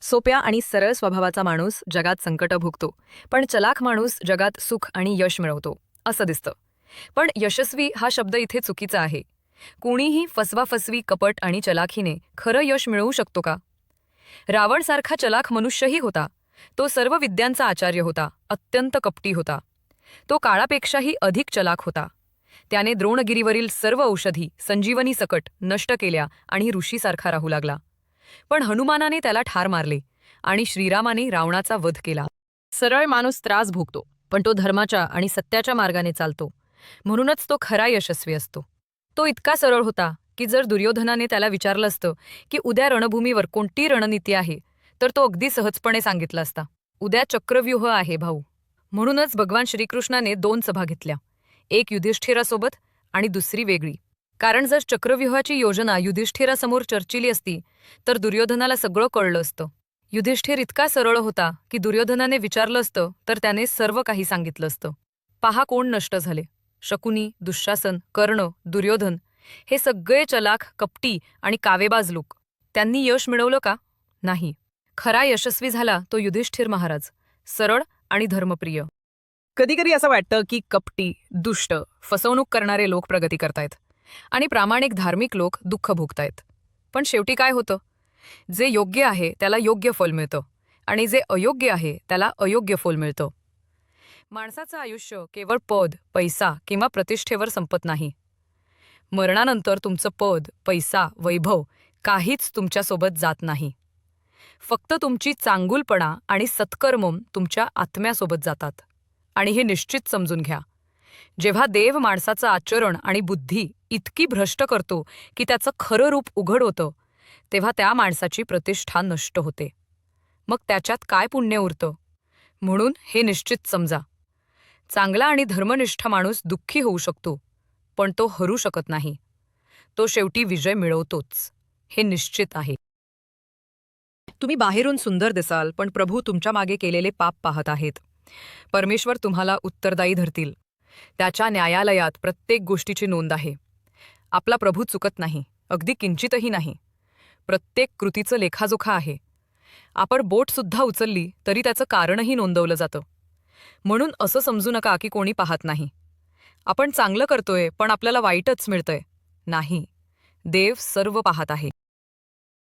सोप्या आणि सरळ स्वभावाचा माणूस जगात संकट भोगतो पण चलाख माणूस जगात सुख आणि यश मिळवतो असं दिसतं. पण यशस्वी हा शब्द इथे चुकीचा आहे. कुणीही फसवाफसवी कपट आणि चलाखीने खरं यश मिळवू शकतो का? रावणसारखा चलाख मनुष्यही होता. तो सर्व विद्यांचा आचार्य होता अत्यंत कपटी होता. तो काळापेक्षाही अधिक चलाख होता. त्याने द्रोणगिरीवरील सर्व औषधी संजीवनी सकट नष्ट केल्या आणि ऋषीसारखा राहू लागला. पण हनुमानाने त्याला ठार मारले आणि श्रीरामाने रावणाचा वध केला. सरळ माणूस त्रास भोगतो पण तो धर्माच्या आणि सत्याच्या मार्गाने चालतो. म्हणूनच तो खरा यशस्वी असतो. तो इतका सरळ होता की जर दुर्योधनाने त्याला विचारलं असतं की उद्या रणभूमीवर कोणती रणनीती आहे तर तो अगदी सहजपणे सांगितला असता उद्या चक्रव्यूह आहे भाऊ. म्हणूनच भगवान श्रीकृष्णाने दोन सभा घेतल्या एक युधिष्ठिरासोबत आणि दुसरी वेगळी. कारण जर चक्रव्यूहाची योजना युधिष्ठिरासमोर चर्चिली असती तर दुर्योधनाला सगळं कळलं असतं. युधिष्ठिर इतका सरळ होता की दुर्योधनाने विचारलं असतं तर त्याने सर्व काही सांगितलं असतं. पहा कोण नष्ट झाले. शकुनी दुःशासन कर्ण दुर्योधन हे सगळे चलाख कपटी आणि कावेबाज लोक. त्यांनी यश मिळवलं का? नाही. खरा यशस्वी झाला तो युधिष्ठिर महाराज. सरळ आणि धर्मप्रिय. कधीकधी असं वाटतं की कपटी दुष्ट फसवणूक करणारे लोक प्रगती करतायत. आणि प्रामाणिक धार्मिक लोक दुःख भोगतायत. पण शेवटी काय होतं? जे योग्य आहे त्याला योग्य फल मिळतं. आणि जे अयोग्य आहे त्याला अयोग्य फल मिळतं. माणसाचं आयुष्य केवळ पद पैसा किंवा प्रतिष्ठेवर संपत नाही. मरणानंतर तुमचं पद पैसा वैभव काहीच तुमच्यासोबत जात नाही. फक्त तुमची चांगुलपणा आणि सत्कर्म तुमच्या आत्म्यासोबत जातात. आणि हे निश्चित समजून घ्या. जेव्हा देव माणसाचं आचरण आणि बुद्धी इतकी भ्रष्ट करतो की त्याचं खरं रूप उघड होतं तेव्हा त्या माणसाची प्रतिष्ठा नष्ट होते. मग त्याच्यात काय पुण्य उरतं? म्हणून हे निश्चित समजा. चांगला आणि धर्मनिष्ठ माणूस दुःखी होऊ शकतो पण तो हरू शकत नाही. तो शेवटी विजय मिळवतोच. हे निश्चित आहे. तुम्ही बाहेरून सुंदर दिसाल पण प्रभू तुमच्या मागे केलेले पाप पाहत आहेत. परमेश्वर तुम्हाला उत्तरदायी धरतील. त्याच्या न्यायालयात प्रत्येक गोष्टीची नोंद आहे. आपला प्रभू चुकत नाही अगदी किंचितही नाही. प्रत्येक कृतीचं लेखाजोखा आहे. आपण बोटसुद्धा उचलली तरी त्याचं कारणही नोंदवलं जातं. म्हणून असं समजू नका की कोणी पाहत नाही. आपण चांगलं करतोय पण आपल्याला वाईटच मिळतंय. नाही. देव सर्व पाहत आहे.